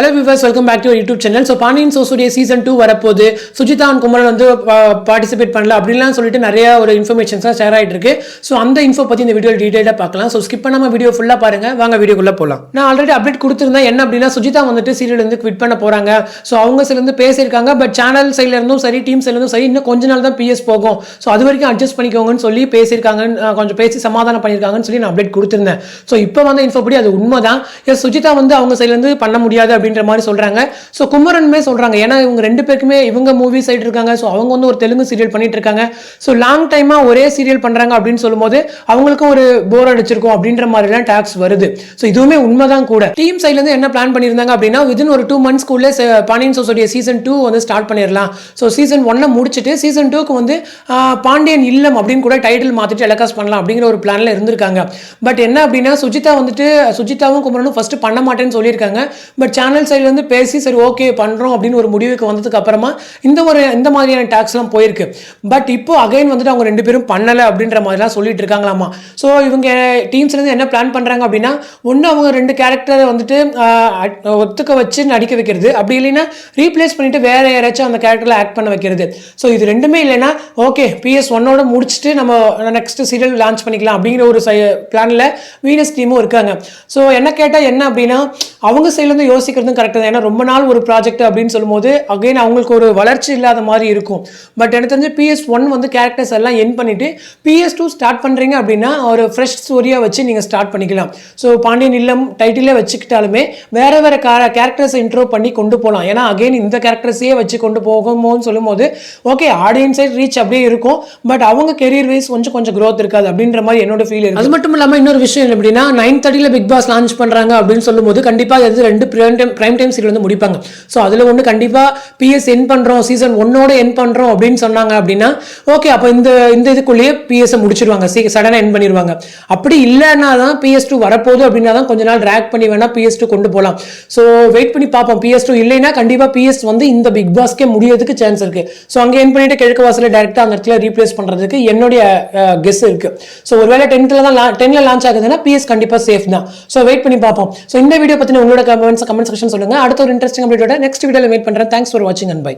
Hello viewers welcome back to YouTube channel so Pandian சோசுடைய season two வரப்போகுது. Sujitha and Kumaran வந்து participate பண்ணல. அப்படின்லாம் சொல்லிட்டு நிறைய ஒரு இன்ஃபர்மேஷன்ஸ்லாம் ஷேர் ஆகிட்டு இருக்கு ஸோ அந்த இன்ஃபோ பற்றி இந்த வீடியோ டீட்டெயிலாக பார்க்கலாம். ஸோ ஸ்கிப் பண்ணாமல் வீடியோ ஃபுல்லாக பாருங்க. வாங்க வீடியோக்குள்ளே போகலாம் நான் ஆல்ரெடி அப்டேட் கொடுத்துருந்தேன். என்ன அப்படின்னா சுஜிதா வந்துட்டு சீரியல் குவிட் பண்ண போகிறாங்க ஸோ அவங்க சிலருந்து பேசியிருக்காங்க பட் சேனல் சைட்லேருந்தும் சரி டீம் சைட்லேருந்தும் சரி இன்னும் கொஞ்ச நாள் தான் பிஎஸ் போகும். ஸோ அது வரைக்கும் அட்ஜஸ்ட் பண்ணிக்கோங்கன்னு சொல்லி பேசியிருக்காங்கன்னு கொஞ்சம் பேசி சமாதானம் பண்ணியிருக்காங்கன்னு சொல்லி நான் அப்டேட் கொடுத்துருந்தேன். ஸோ இப்போ வந்த இன்ஃபோ படி அது உண்மை தான் சுஜிதா வந்து அவங்க சைட்லேருந்து பண்ண முடியாது அப்படின்ற மாதிரி சொல்கிறாங்க ஸோ குமரனுமே சொல்கிறாங்க ஏன்னா இவங்க ரெண்டு பேருக்குமே இவங்க மூவி சைடு இருக்காங்க. ஸோ அவங்க வந்து ஒரு தெலுங்கு சீரியல் பண்ணிட்டு இருக்காங்க. ஸோ லாங் டைமாக ஒரே சீரியல் பண்ணுறாங்க அப்படின்னு சொல்லும்போது அவங்களுக்கும் ஒரு போர் அடிச்சிருக்கும் அப்படின்ற மாதிரிலாம் டாக்ஸ் வருது. ஸோ இதுவுமே உண்மைதான் கூட. டீம் சைட்லேருந்து என்ன பிளான் பண்ணியிருந்தாங்க அப்படின்னா விதின் ஒரு டூ மந்த்ஸ்க்குள்ளே பாண்டியன் சோசோடைய சீசன் டூ வந்து ஸ்டார்ட் பண்ணிடலாம். ஸோ சீசன் ஒன்னை முடிச்சுட்டு சீசன் டூக்கு வந்து பாண்டியன் இல்லம் அப்படின்னு கூட டைட்டில் மாற்றிட்டு டெலகாஸ்ட் பண்ணலாம் அப்படிங்கிற ஒரு பிளானில் இருந்திருக்காங்க. பட் என்ன அப்படின்னா சுஜிதா வந்துட்டு சுஜிதாவும் குமரனும் ஃபஸ்ட்டு பண்ண மாட்டேன்னு சொல்லியிருக்காங்க. பட் சேனல் சைட்லேருந்து பேசி சரி ஓகே பண்ணுறோம் அப்படின்னு ஒரு முடிவுக்கு வந்ததுக்கு அப்புறமா இந்த ஒரு இந்த மாதிரியான டேக்ஸ்லாம் போயிருக்கு. பட் இப்போ அகைன் வந்துட்டு அவங்க ரெண்டு பேரும் பண்ணலை அப்படின்ற மாதிரிலாம் சொல்லிட்டு இருக்காங்களாமா? ஸோ இவங்க டீம்ஸ்லேருந்து என்ன பிளான் பண்ணுறாங்க அப்படின்னா ஒன்று அவங்க ரெண்டு கேரக்டரை வந்துட்டு ஒத்துக்க வச்சு நடிக்க வைக்கிறது. அப்படி இல்லைன்னா ரீப்ளேஸ் பண்ணிட்டு வேற யாராச்சும் அந்த கேரக்டரில் ஆக்ட் பண்ண வைக்கிறது. ஸோ இது ரெண்டுமே இல்லைன்னா ஓகே பிஎஸ் ஒன்னோட முடிச்சுட்டு நம்ம நெக்ஸ்ட் சீரியல் லான்ச் பண்ணிக்கலாம் அப்படிங்கிற ஒரு பிளானில் வீனஸ் டீமும் இருக்காங்க. ஸோ என்ன கேட்டால் என்ன அப்படின்னா அவங்க சைட்லேருந்து யோசிக்கிறதும் கரெக்டாக தான். ஏன்னா ரொம்ப நாள் ஒரு ப்ராஜெக்ட் அப்படின்னு சொல்லும்போது அகைன் அவங்களுக்கு ஒரு வளர்ச்சி இல்லாத மாதிரி இருக்கும். பட் எனக்கு தெரிஞ்சு பிஎஸ் ஒன் வந்து கேரக்டர்ஸ் எல்லாம் என் பண்ணிட்டு பிஎஸ் டூ ஸ்டார்ட் பண்ணுறீங்க அப்படின்னா ஒரு ஃப்ரெஷ் ஸ்டோரியாக வச்சு நீங்கள் ஸ்டார்ட் பண்ணிக்கலாம். ஸோ பாண்டியன் இல்லம் டைட்டிலே வச்சுக்கிட்டாலுமே வேற வேற கேரக்டர்ஸை இன்ட்ரோ பண்ணி கொண்டு போகலாம் ஏன்னா அகைன் இந்த கேரக்டர்ஸையே வச்சு கொண்டு போகுமோன்னு சொல்லும்போது ஓகே ஆடியன்ஸை ரீச் அப்படியே இருக்கும். பட் அவங்க கெரியர் வைஸ் கொஞ்சம் கொஞ்சம் க்ரோத் இருக்காது அப்படின்ற மாதிரி என்னோட ஃபீல் இருக்கு. அது மட்டும் இல்லாமல் இன்னொரு விஷயம் என்ன அப்படின்னா நைன் தேர்ட்டியில் பிக் பாஸ் லான்ச் பண்ணுறாங்க அப்படின்னு சொல்லும்போது கண்டிப்பாக அது ரெண்டு டைம் பிரைம் டைம் சீரியல் வந்து முடிப்பாங்க. ஸோ அதில் ஒன்று கண்டிப்பாக பிஎஸ் என் பண்ணுறோம் சீசன் ஒன்னோட என் பண்ணுறோம் அப்படின்னு சொன்னாங்க அப்படின்னா ஓகே அப்போ இந்த இந்த இதுக்குள்ளேயே பிஎஸ் முடிச்சிருவாங்க. சீ சடனாக என் பண்ணிடுவாங்க அப்படி இல்லைன்னா தான் பிஎஸ் டூ வரப்போகுது அப்படின்னா தான் கொஞ்ச நாள் ட்ராக் பண்ணி வேணால் பிஎஸ் டூ கொண்டு போகலாம் ஸோ வெயிட் பண்ணி பார்ப்போம். பிஎஸ் டூ இல்லைன்னா கண்டிப்பாக பிஎஸ் வந்து இந்த பிக் பாஸ்க்கே முடியறதுக்கு சான்ஸ் இருக்குது ஸோ அங்கே என் பண்ணிட்டு கிழக்கு வாசலில் டேரெக்டாக அந்த இடத்துல ரீப்ளேஸ் பண்ணுறதுக்கு என்னுடைய கெஸ் இருக்குது ஸோ ஒருவேளை டென்த்தில் தான் டென்னில் லான்ச் ஆகுதுன்னா பிஎஸ் கண்டிப்பாக சேஃப் தான். ஸோ வெயிட் பண்ணி பார்ப்போம். ஸோ இந்த வீடியோ பற்றின உங்களோட கமெண்ட்ஸ் கமெண்ட் டிஸ்கஷன் சொல்லுங்க. அடுத்த ஒரு இன்ட்ரெஸ்டிங் அப்டேட்டோட நெக்ஸ்ட் வீடியோவில் மீட் பண்ணுறேன் தேங்க்ஸ் ஃபார் வாட்சிங் அண்ட் பை